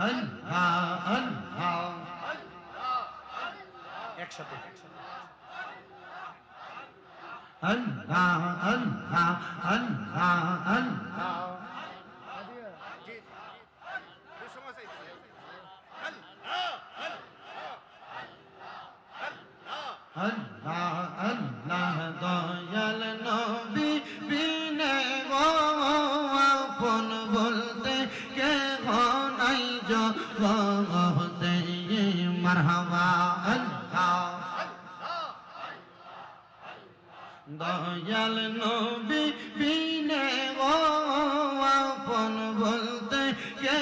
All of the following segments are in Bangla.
আল্লাহ আল্লাহ একসাথে। আল্লাহ আল্লাহ আল্লাহ আল্লাহ। আল্লাহ আল্লাহ দয়াল নাই জগতে মারহাবা আল্লাহ দয়াল নবী বিনে গো আপন বলতে কে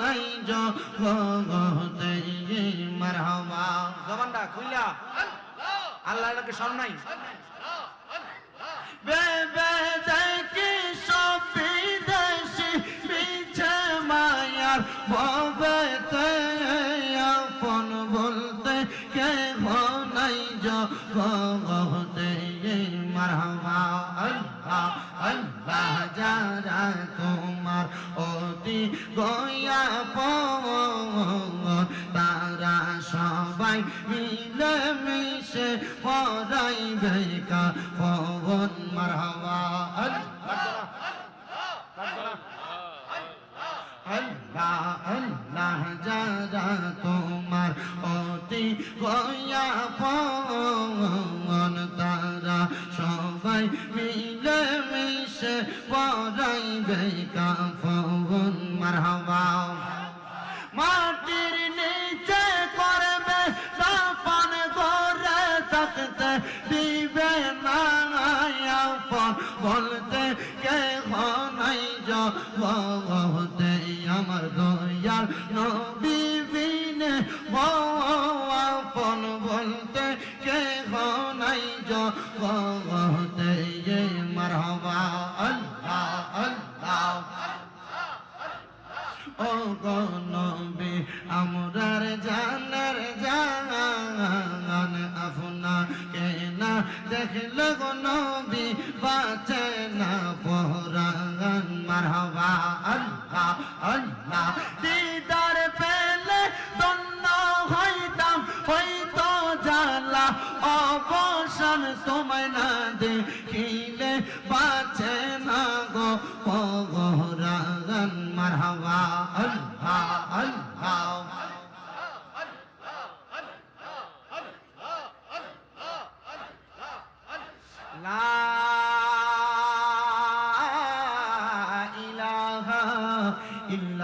নাই জগতে মারহাবা। জবানটা খুইলা আল্লাহকে স্মরণ নাই। মায়ার ভবেতে আপন বলতে কে নাই জগতে। মারহামা আল্লাহ আল্লাহ, যারা তোমার অতি গয়া তারা সবাই মিলে মিশে পড়াইবে কা পবন মারহামা আল্লাহ আল্লাহ আল্লাহ যারা তোমার অতি গয়া পন, তারা সবাই মিলে মিশে পড়াইবে কাফন, মারহাবা। মাটির নিচে করবে দাফন করে থাকতে দিবে না বলতে কে নাই জগতে আমার দয়াল নবী বিনে আপন বলতে কে নাই জগতে মারহাবা আল্লাহ আল্লাহ। ও গনবে আমরার জানার জান আফনা কে না দেখলে গো নবী বাঁচে মারহাবা, আল্লাহ আল্লাহ। দিদার পেলে দন্ন হইতাম, হইতো জালা অবসান তোমায় না দেখিলে বাঁচে না গো। পগরাগন মারহাবা, আল্লাহ আল্লাহ।